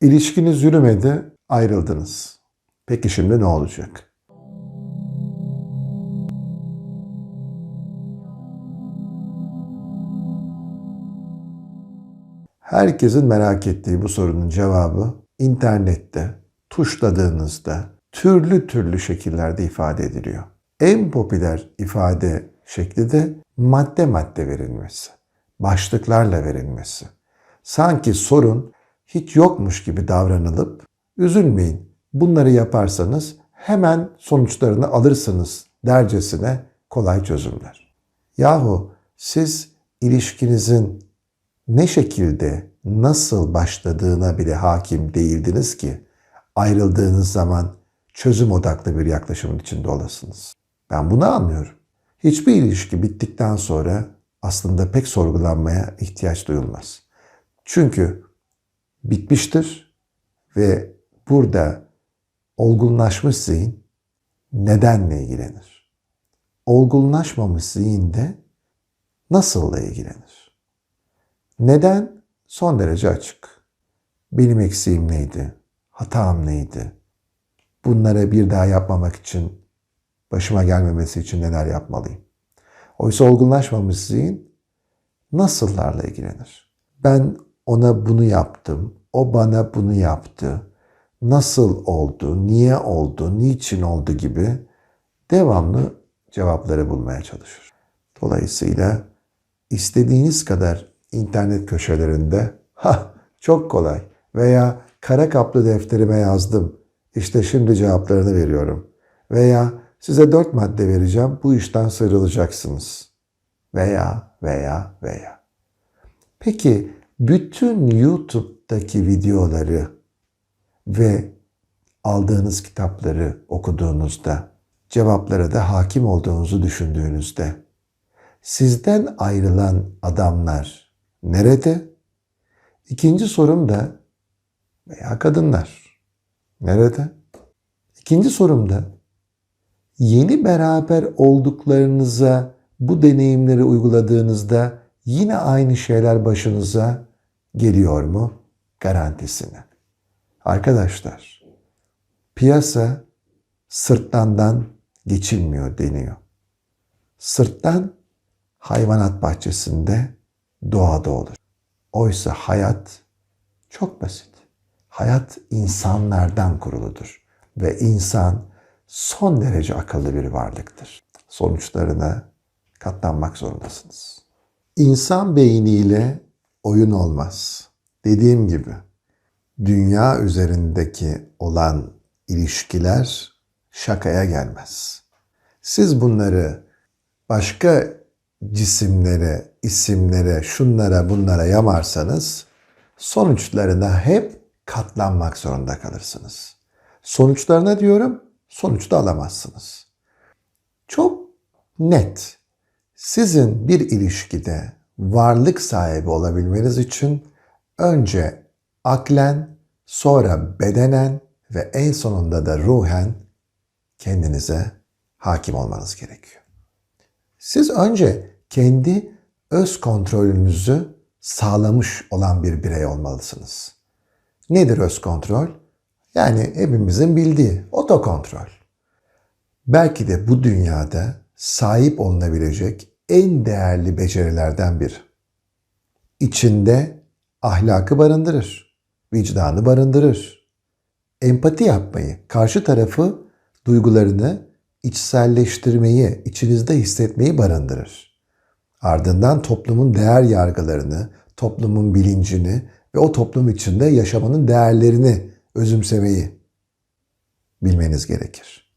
İlişkiniz yürümedi, ayrıldınız. Peki şimdi ne olacak? Herkesin merak ettiği bu sorunun cevabı internette tuşladığınızda türlü türlü şekillerde ifade ediliyor. En popüler ifade şekli de madde madde verilmesi, başlıklarla verilmesi. Sanki sorun hiç yokmuş gibi davranılıp üzülmeyin bunları yaparsanız hemen sonuçlarını alırsınız dercesine kolay çözümler. Yahu siz ilişkinizin ne şekilde, nasıl başladığına bile hakim değildiniz ki ayrıldığınız zaman çözüm odaklı bir yaklaşımın içinde olasınız. Ben bunu anlıyorum. Hiçbir ilişki bittikten sonra aslında pek sorgulanmaya ihtiyaç duyulmaz. Çünkü bitmiştir ve burada olgunlaşmış zihin nedenle ilgilenir. Olgunlaşmamış zihin de nasılla ilgilenir. Neden? Son derece açık. Benim eksiğim neydi? Hatam neydi? Bunlara bir daha yapmamak için, başıma gelmemesi için neler yapmalıyım? Oysa olgunlaşmamış zihin nasıllarla ilgilenir. Ben ona bunu yaptım, o bana bunu yaptı. Nasıl oldu, niye oldu, niçin oldu gibi devamlı cevapları bulmaya çalışır. Dolayısıyla istediğiniz kadar internet köşelerinde ha çok kolay veya kara kaplı defterime yazdım. İşte şimdi cevaplarını veriyorum. Veya size dört madde vereceğim. Bu işten sıyrılacaksınız. Veya veya veya. Peki bütün YouTube'daki videoları ve aldığınız kitapları okuduğunuzda, cevaplara da hakim olduğunuzu düşündüğünüzde, sizden ayrılan adamlar nerede? İkinci sorum da veya kadınlar nerede? İkinci sorum da yeni beraber olduklarınıza bu deneyimleri uyguladığınızda yine aynı şeyler başınıza geliyor mu? Garantisini. Arkadaşlar, piyasa sırtlandan geçilmiyor deniyor. Sırtlan hayvanat bahçesinde doğada olur. Oysa hayat çok basit. Hayat insanlardan kuruludur ve insan son derece akıllı bir varlıktır. Sonuçlarına katlanmak zorundasınız. İnsan beyniyle oyun olmaz. Dediğim gibi dünya üzerindeki olan ilişkiler şakaya gelmez. Siz bunları başka cisimlere, isimlere, şunlara, bunlara yamarsanız sonuçlarına hep katlanmak zorunda kalırsınız. Sonuçlarına diyorum, sonuçta alamazsınız. Çok net. Sizin bir ilişkide varlık sahibi olabilmeniz için önce aklen, sonra bedenen ve en sonunda da ruhen kendinize hakim olmanız gerekiyor. Siz önce kendi öz kontrolünüzü sağlamış olan bir birey olmalısınız. Nedir öz kontrol? Yani hepimizin bildiği otokontrol. Belki de bu dünyada sahip olunabilecek en değerli becerilerden bir. İçinde ahlakı barındırır, vicdanı barındırır. Empati yapmayı, karşı tarafı duygularını içselleştirmeyi, içinizde hissetmeyi barındırır. Ardından toplumun değer yargılarını, toplumun bilincini ve o toplum içinde yaşamanın değerlerini özümsemeyi bilmeniz gerekir.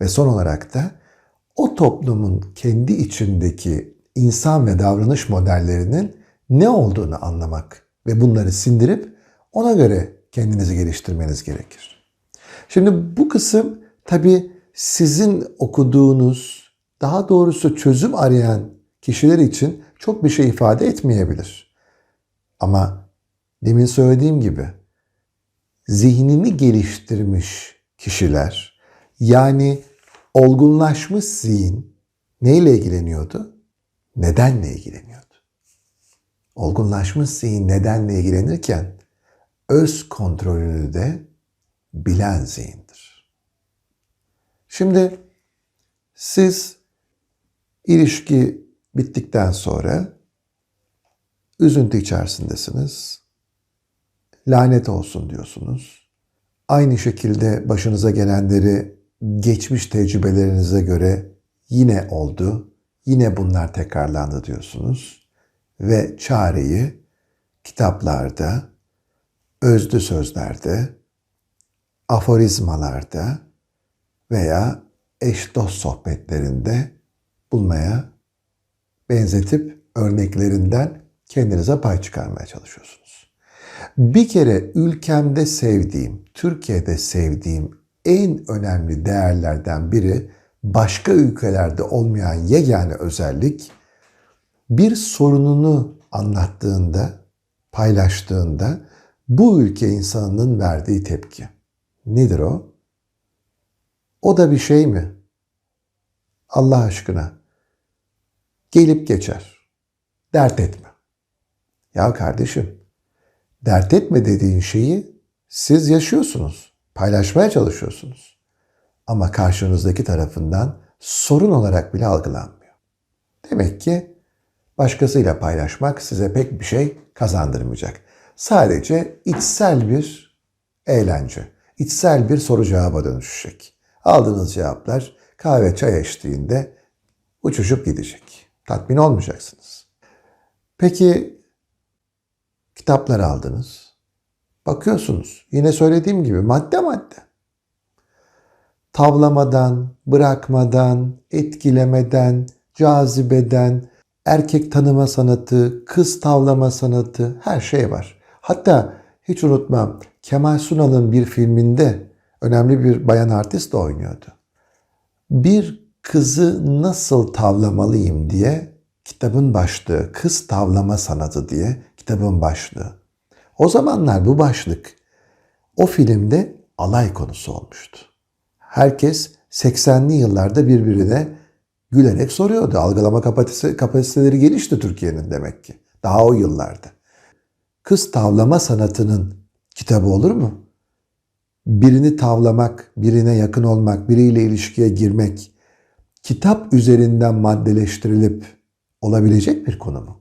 Ve son olarak da o toplumun kendi içindeki insan ve davranış modellerinin ne olduğunu anlamak ve bunları sindirip ona göre kendinizi geliştirmeniz gerekir. Şimdi bu kısım tabii sizin okuduğunuz, daha doğrusu çözüm arayan kişiler için çok bir şey ifade etmeyebilir. Ama demin söylediğim gibi zihnini geliştirmiş kişiler yani olgunlaşmış zihin neyle ilgileniyordu? Nedenle ilgileniyordu. Olgunlaşmış zihin nedenle ilgilenirken öz kontrolünü de bilen zihindir. Şimdi siz ilişki bittikten sonra üzüntü içerisindesiniz. Lanet olsun diyorsunuz. Aynı şekilde başınıza gelenleri geçmiş tecrübelerinize göre yine oldu, yine bunlar tekrarlandı diyorsunuz ve çareyi kitaplarda, özlü sözlerde, aforizmalarda veya eş dost sohbetlerinde bulmaya benzetip örneklerinden kendinize pay çıkarmaya çalışıyorsunuz. Bir kere ülkemde sevdiğim, Türkiye'de sevdiğim en önemli değerlerden biri başka ülkelerde olmayan yegane özellik bir sorununu anlattığında, paylaştığında bu ülke insanının verdiği tepki. Nedir o? O da bir şey mi? Allah aşkına. Gelip geçer. Dert etme. Ya kardeşim, dert etme dediğin şeyi siz yaşıyorsunuz. Paylaşmaya çalışıyorsunuz. Ama karşınızdaki tarafından sorun olarak bile algılanmıyor. Demek ki başkasıyla paylaşmak size pek bir şey kazandırmayacak. Sadece içsel bir eğlence, içsel bir soru cevaba dönüşecek. Aldığınız cevaplar kahve çay eşliğinde uçuşup gidecek. Tatmin olmayacaksınız. Peki kitaplar aldınız. Bakıyorsunuz. Yine söylediğim gibi madde madde. Tavlamadan, bırakmadan, etkilemeden, cazibeden, erkek tanıma sanatı, kız tavlama sanatı her şey var. Hatta hiç unutmam Kemal Sunal'ın bir filminde önemli bir bayan artist de oynuyordu. Bir kızı nasıl tavlamalıyım diye kitabın başlığı, kız tavlama sanatı diye kitabın başlığı. O zamanlar bu başlık o filmde alay konusu olmuştu. Herkes 80'li yıllarda birbirine gülerek soruyordu. Algılama kapasitesi, kapasiteleri gelişti Türkiye'nin demek ki. Daha o yıllarda. Kız tavlama sanatının kitabı olur mu? Birini tavlamak, birine yakın olmak, biriyle ilişkiye girmek kitap üzerinden maddeleştirilip olabilecek bir konu mu?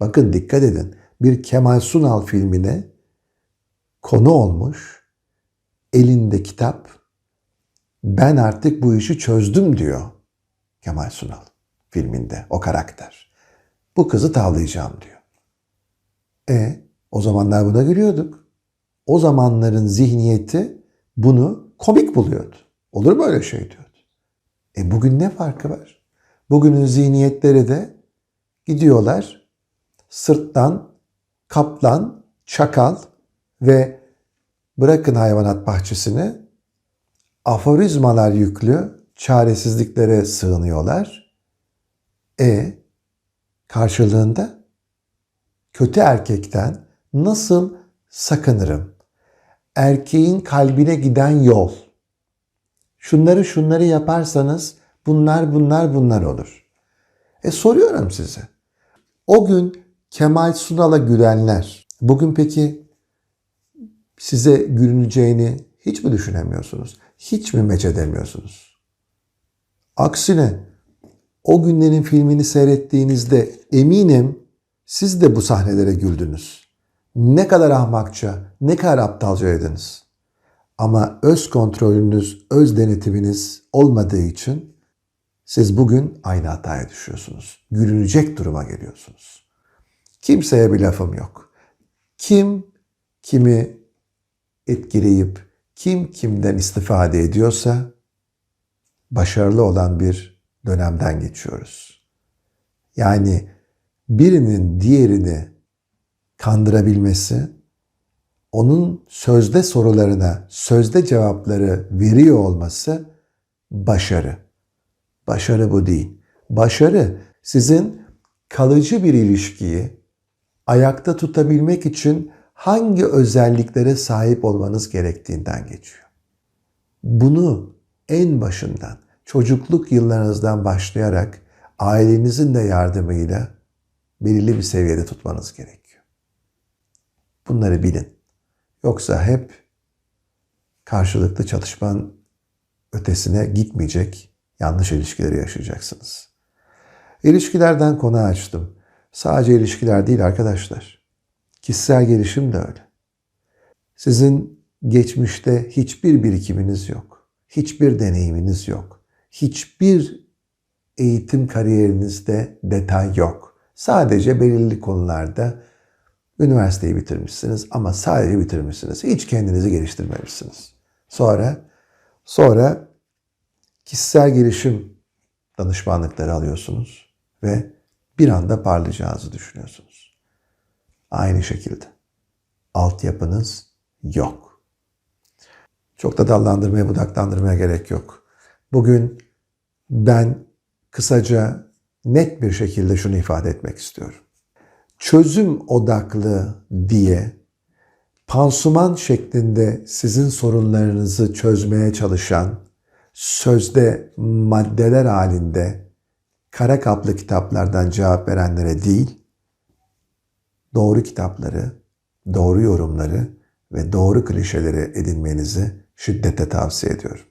Bakın dikkat edin. Bir Kemal Sunal filmine konu olmuş. Elinde kitap. Ben artık bu işi çözdüm diyor Kemal Sunal filminde o karakter. Bu kızı tavlayacağım diyor. E o zamanlar buna gülüyorduk. O zamanların zihniyeti bunu komik buluyordu. Olur mu öyle şey diyordu. E bugün ne farkı var? Bugünün zihniyetleri de gidiyorlar sırttan kaplan, çakal ve bırakın hayvanat bahçesini aforizmalar yüklü çaresizliklere sığınıyorlar. E karşılığında kötü erkekten nasıl sakınırım? Erkeğin kalbine giden yol. Şunları şunları yaparsanız bunlar bunlar bunlar olur. E soruyorum size. O gün Kemal Sunal'a gülenler bugün peki size gülüneceğini hiç mi düşünemiyorsunuz? Hiç mi meç edemiyorsunuz? Aksine o günlerin filmini seyrettiğinizde eminim siz de bu sahnelere güldünüz. Ne kadar ahmakça, ne kadar aptalca ediniz. Ama öz kontrolünüz, öz denetiminiz olmadığı için siz bugün aynı hataya düşüyorsunuz. Gülünecek duruma geliyorsunuz. Kimseye bir lafım yok. Kim kimi etkileyip kim kimden istifade ediyorsa başarılı olan bir dönemden geçiyoruz. Yani birinin diğerini kandırabilmesi, onun sözde sorularına sözde cevapları veriyor olması başarı. Başarı bu değil. Başarı sizin kalıcı bir ilişkiyi ayakta tutabilmek için hangi özelliklere sahip olmanız gerektiğinden geçiyor. Bunu en başından, çocukluk yıllarınızdan başlayarak ailenizin de yardımıyla belirli bir seviyede tutmanız gerekiyor. Bunları bilin. Yoksa hep karşılıklı çalışman ötesine gitmeyecek yanlış ilişkileri yaşayacaksınız. İlişkilerden konu açtım. Sadece ilişkiler değil arkadaşlar. Kişisel gelişim de öyle. Sizin geçmişte hiçbir birikiminiz yok. Hiçbir deneyiminiz yok. Hiçbir eğitim kariyerinizde detay yok. Sadece belirli konularda üniversiteyi bitirmişsiniz ama sadece bitirmişsiniz. Hiç kendinizi geliştirmemişsiniz. Sonra sonra kişisel gelişim danışmanlıkları alıyorsunuz ve bir anda parlayacağınızı düşünüyorsunuz. Aynı şekilde altyapınız yok. Çok da dallandırmaya, budaklandırmaya gerek yok. Bugün ben kısaca net bir şekilde şunu ifade etmek istiyorum. Çözüm odaklı diye pansuman şeklinde sizin sorunlarınızı çözmeye çalışan sözde maddeler halinde kara kaplı kitaplardan cevap verenlere değil, doğru kitapları, doğru yorumları ve doğru klişeleri edinmenizi şiddetle tavsiye ediyorum.